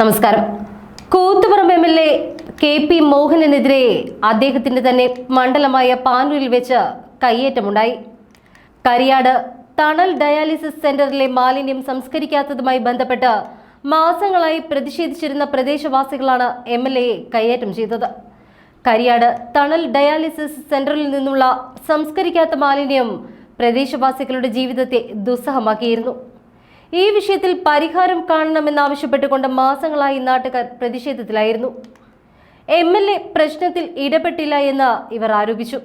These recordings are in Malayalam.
നമസ്കാരം. Koothuparamba M L A K P മോഹനനെതിരെ അദ്ദേഹത്തിന്റെ തന്നെ മണ്ഡലമായ പാനൂരിൽ വെച്ച് കയ്യേറ്റമുണ്ടായി. കരിയാട് തണൽ ഡയാലിസിസ് സെന്ററിലെ മാലിന്യം സംസ്കരിക്കാത്തതുമായി ബന്ധപ്പെട്ട് മാസങ്ങളായി പ്രതിഷേധിച്ചിരുന്ന പ്രദേശവാസികളാണ് എം എൽ എയെ കയ്യേറ്റം ചെയ്തത്. കരിയാട് തണൽ ഡയാലിസിസ് സെന്ററിൽ നിന്നുള്ള സംസ്കരിക്കാത്ത മാലിന്യം പ്രദേശവാസികളുടെ ജീവിതത്തെ ദുസ്സഹമാക്കിയിരുന്നു. ഈ വിഷയത്തിൽ പരിഹാരം കാണണമെന്നാവശ്യപ്പെട്ടുകൊണ്ട് മാസങ്ങളായി നാട്ടുകാർ പ്രതിഷേധത്തിലായിരുന്നു. എം എൽ എ പ്രശ്നത്തിൽ ഇടപെട്ടില്ല എന്ന് ഇവർ ആരോപിച്ചു.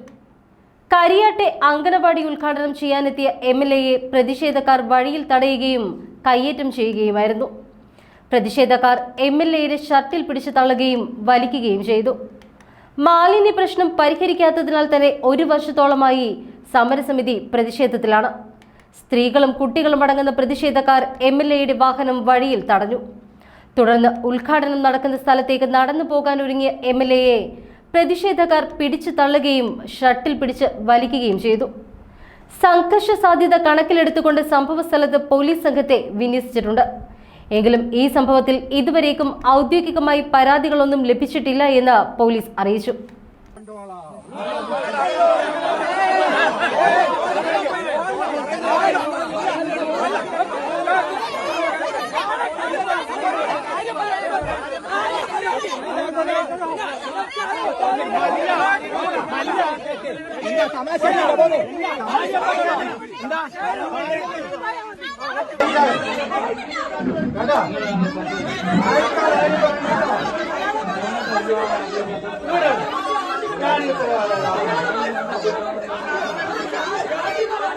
കരിയാട്ടെ അങ്കണവാടി ഉദ്ഘാടനം ചെയ്യാനെത്തിയ എം എൽ എയെ പ്രതിഷേധക്കാർ വഴിയിൽ തടയുകയും കയ്യേറ്റം ചെയ്യുകയുമായിരുന്നു. പ്രതിഷേധക്കാർ എം എൽ എയുടെ ഷർട്ടിൽ പിടിച്ചു തള്ളുകയും വലിക്കുകയും ചെയ്തു. മാലിന്യ പ്രശ്നം പരിഹരിക്കാത്തതിനാൽ തന്നെ ഒരു വർഷത്തോളമായി സമരസമിതി പ്രതിഷേധത്തിലാണ്. സ്ത്രീകളും കുട്ടികളും അടങ്ങുന്ന പ്രതിഷേധക്കാർ എം എൽ എയുടെ വാഹനം വഴിയിൽ തടഞ്ഞു. തുടർന്ന് ഉദ്ഘാടനം നടക്കുന്ന സ്ഥലത്തേക്ക് നടന്നു പോകാൻ ഒരുങ്ങിയ എം എൽ എയെ പ്രതിഷേധക്കാർ പിടിച്ചു തള്ളുകയും ഷട്ടിൽ പിടിച്ച് വലിക്കുകയും ചെയ്തു. സംഘർഷ സാധ്യത കണക്കിലെടുത്തുകൊണ്ട് സംഭവ സ്ഥലത്ത് പോലീസ് സംഘത്തെ വിന്യസിച്ചിട്ടുണ്ട്. എങ്കിലും ഈ സംഭവത്തിൽ ഇതുവരേക്കും ഔദ്യോഗികമായി പരാതികളൊന്നും ലഭിച്ചിട്ടില്ല എന്ന് പോലീസ് അറിയിച്ചു. இந்த தமாஷா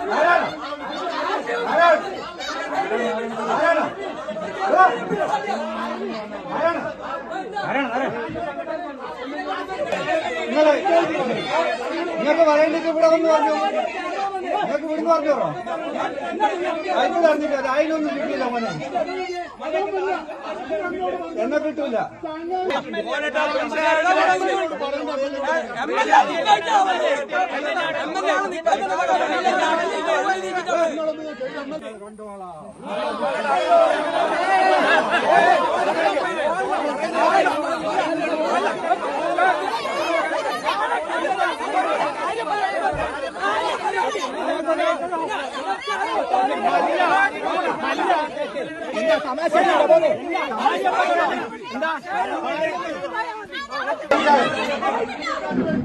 நாராயண நாராயண நாராயண நாராயண നിങ്ങൾ നിങ്ങൾക്ക് പറയേണ്ടത് ഇവിടെ വന്ന് പറഞ്ഞു? നിങ്ങൾക്ക് ഇവിടുന്ന് പറഞ്ഞോ? അതിന് പറഞ്ഞില്ല അതിനൊന്നും കിട്ടിയില്ല മോനെ. എന്നെ കിട്ടൂല.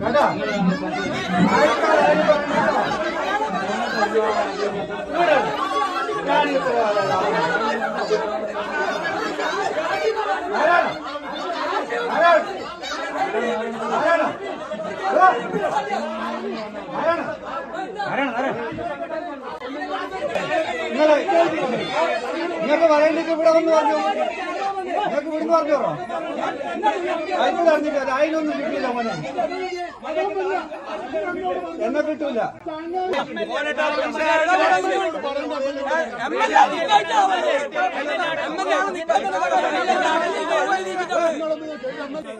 കേട്ടാ നിങ്ങൾ നിങ്ങൾക്ക് പറയേണ്ടത് ഇവിടെ വന്ന് പറഞ്ഞു? നിങ്ങൾക്ക് ഇവിടെ നിന്ന് പറഞ്ഞു അതിനോട് അറിഞ്ഞില്ല അതിനൊന്നും കിട്ടിയില്ല മോനെ. എന്നെ കിട്ടൂല.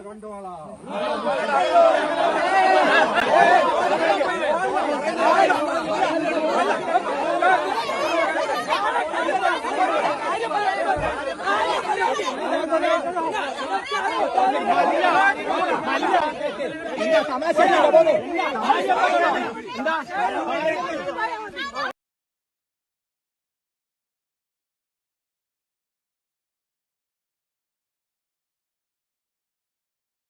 കണ്ടോളാം તમારા